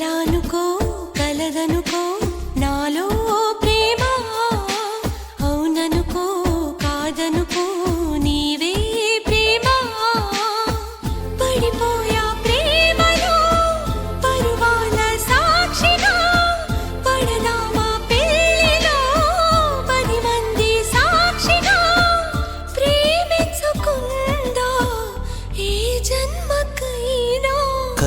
కలానుకో కలదనుకో నాలో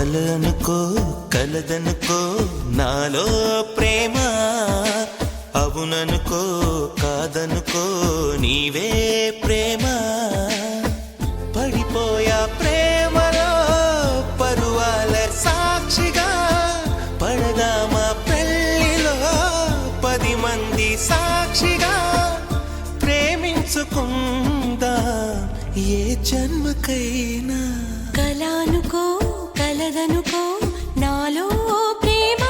కలనుకో కలదనుకో నాలో ప్రేమ. అవుననుకో కాదనుకో నీవే ప్రేమ. పడిపోయా ప్రేమలో పరువాల సాక్షిగా. పడదామా పెళ్ళిలో పది మంది సాక్షిగా. ప్రేమించుకుందా ఏ జన్మకైనా. కలానుకో కలదనుకో నాలో ప్రేమ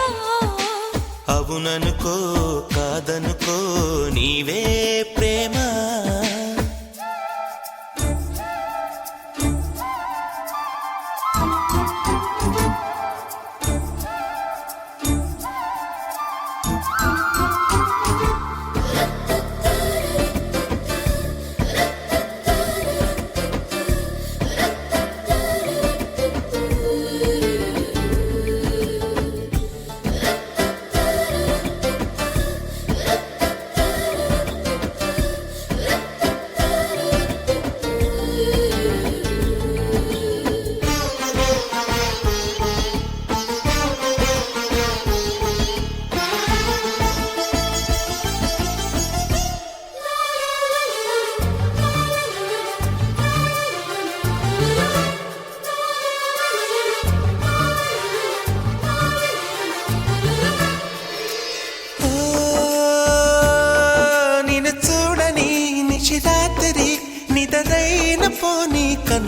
అవుననుకో కాదనుకో నీవే ప్రేమ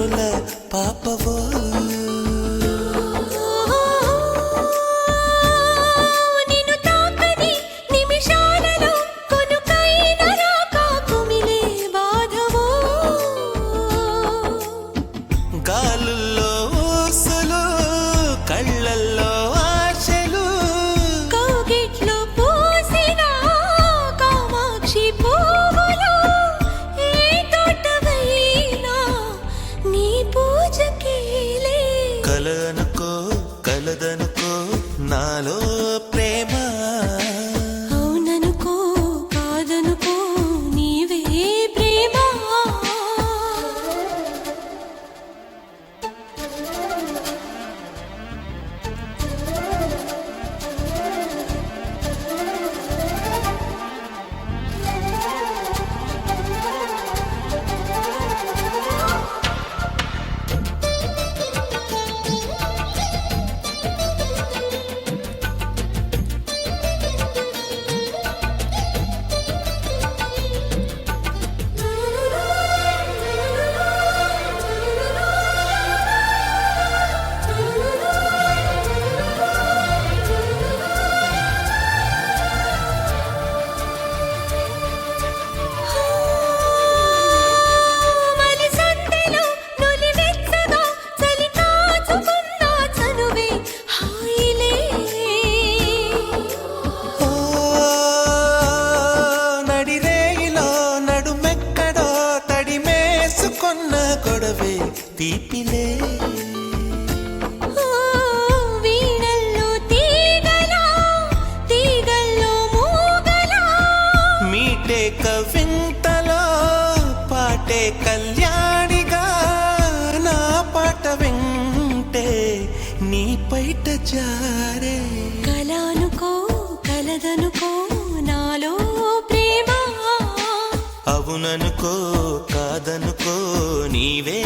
கண்ணுல பாப்பவோ నాలో తీపిలే. ఓ వీణల్లో తీగలా తీగల్లో మూగలా. మీటే కవింతలో పాటే కళ్యాణిగా. నా పాట వింటే నీ పైట జారే. కలానుకో కలదనుకో నాలో ప్రేమ. అవుననుకో కాదనుకో నీవే